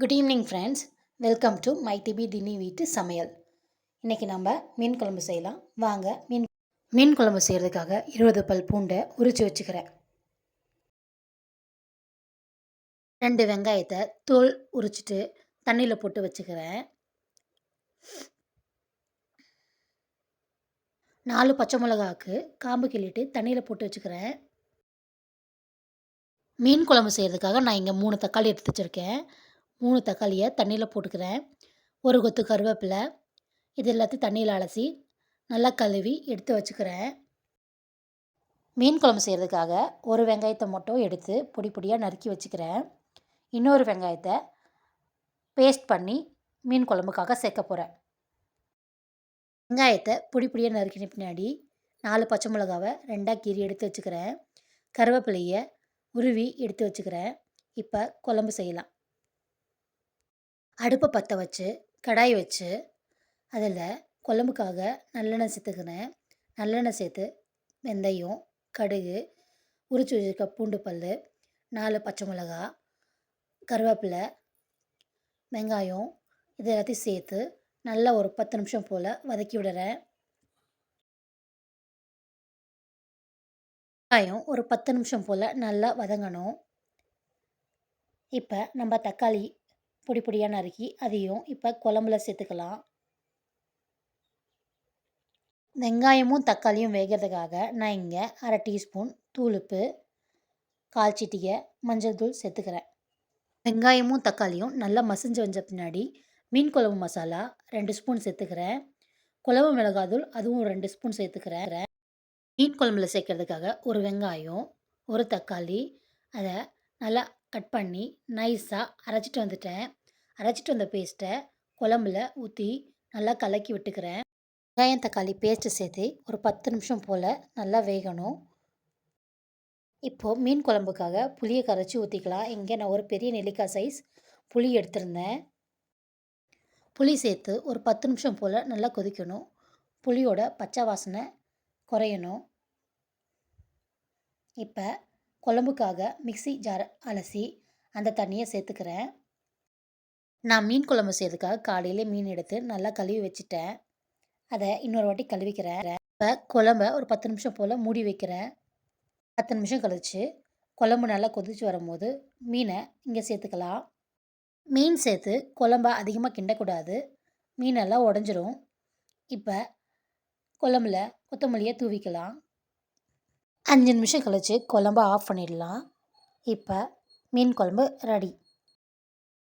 Good evening friends welcome to my DP தினி வீட்டு சமையல். இன்றைக்கி நம்ம மீன் குழம்பு செய்யலாம். வாங்க மீன் மீன் குழம்பு செய்கிறதுக்காக இருபது பல் பூண்டை உரித்து வச்சுக்கிறேன். ரெண்டு வெங்காயத்தை தோல் உரிச்சிட்டு தண்ணியில் போட்டு வச்சுக்கிறேன். நாலு பச்சை மிளகாவுக்கு காம்பு கிள்ளிட்டு தண்ணியில் போட்டு வச்சுக்கிறேன். மீன் குழம்பு செய்கிறதுக்காக நான் இங்கே மூணு தக்காளி எடுத்து வச்சுருக்கேன். மூணு தக்காளியை தண்ணியில் போட்டுக்கிறேன். ஒரு கொத்து கருவேப்பிலை இது எல்லாத்தையும் தண்ணியில் அலசி நல்லா கழுவி எடுத்து வச்சுக்கிறேன். மீன் குழம்பு செய்கிறதுக்காக ஒரு வெங்காயத்தை மட்டும் எடுத்து பொடி பொடியாக நறுக்கி வச்சுக்கிறேன். இன்னொரு வெங்காயத்தை பேஸ்ட் பண்ணி மீன் குழம்புக்காக சேர்க்க போகிறேன் வெங்காயத்தை பொடி பொடியாக நறுக்கின பின்னாடி நாலு பச்சை மிளகாவை ரெண்டாக கீறி எடுத்து வச்சுக்கிறேன். கருவேப்பிலையை உருவி எடுத்து வச்சுக்கிறேன். இப்போ குழம்பு செய்யலாம். அடுப்பை பற்ற வச்சு கடாய் வச்சு அதில் குழம்புக்காக நல்லெண்ணெய் சேர்த்துக்கினேன். நல்லெண்ணெய் சேர்த்து வெந்தயம் கடுகு உரிச்சு வச்சுருக்க பூண்டு பல் நாலு பச்சை மிளகா கருவேப்பிலை வெங்காயம் இது எல்லாத்தையும் சேர்த்து நல்லா ஒரு பத்து நிமிஷம் போல் வதக்கி விடுறேன். வெங்காயம் ஒரு பத்து நிமிஷம் போல் நல்லா வதங்கணும். இப்போ நம்ம தக்காளி பொடி பொடியாக நறுக்கி அதையும் இப்போ குழம்புல சேர்த்துக்கலாம். வெங்காயமும் தக்காளியும் வேகிறதுக்காக நான் இங்கே அரை டீஸ்பூன் தூளுப்பு கால் சிட்டிகை மஞ்சள் தூள் சேர்த்துக்கிறேன். வெங்காயமும் தக்காளியும் நல்லா மசிஞ்சு வந்த பின்னாடி மீன் குழம்பு மசாலா ரெண்டு ஸ்பூன் சேர்த்துக்கிறேன். குழம்பு மிளகாத்தூள் அதுவும் ரெண்டு ஸ்பூன் சேர்த்துக்கிறேன். மீன் குழம்புல சேர்க்கறதுக்காக ஒரு வெங்காயம் ஒரு தக்காளி அதை நல்லா கட் பண்ணி நைஸாக அரைச்சிட்டு வந்துட்டேன். அரைச்சிட்டு வந்த பேஸ்ட்டை குழம்புல ஊற்றி நல்லா கலக்கி விட்டுக்கிறேன். வெங்காயம் தக்காளி பேஸ்ட்டு சேர்த்து ஒரு பத்து நிமிஷம் போல் நல்லா வேகணும். இப்போது மீன் குழம்புக்காக புளியை கரைச்சி ஊற்றிக்கலாம் இங்கே நான் ஒரு பெரிய நெல்லிக்காய் சைஸ் புளி எடுத்திருந்தேன். புளி சேர்த்து ஒரு பத்து நிமிஷம் போல் நல்லா கொதிக்கணும். புளியோட பச்சை வாசனை குறையணும். இப்போ குழம்புக்காக மிக்சி ஜார் அலசி அந்த தண்ணியை சேர்த்துக்கிறேன். நான் மீன் குழம்பு செய்யறதுக்காக காலையிலே மீன் எடுத்து நல்லா கழுவி வச்சுட்டேன். அதை இன்னொரு வாட்டி கழுவிக்கிறேன். இப்போ குழம்ப ஒரு பத்து நிமிஷம் போல் மூடி வைக்கிறேன். பத்து நிமிஷம் கழித்து குழம்பு நல்லா கொதிச்சு வரும்போது மீனை இங்கே சேர்த்துக்கலாம். மீன் சேர்த்து குழம்ப அதிகமாக கிண்டக்கூடாது. மீனெல்லாம் உடஞ்சிரும். இப்போ குழம்புல கொத்தமல்லியை தூவிக்கலாம். அஞ்சு நிமிஷம் கழித்து குழம்ப ஆஃப் பண்ணிடலாம். இப்போ மீன் குழம்பு ரெடி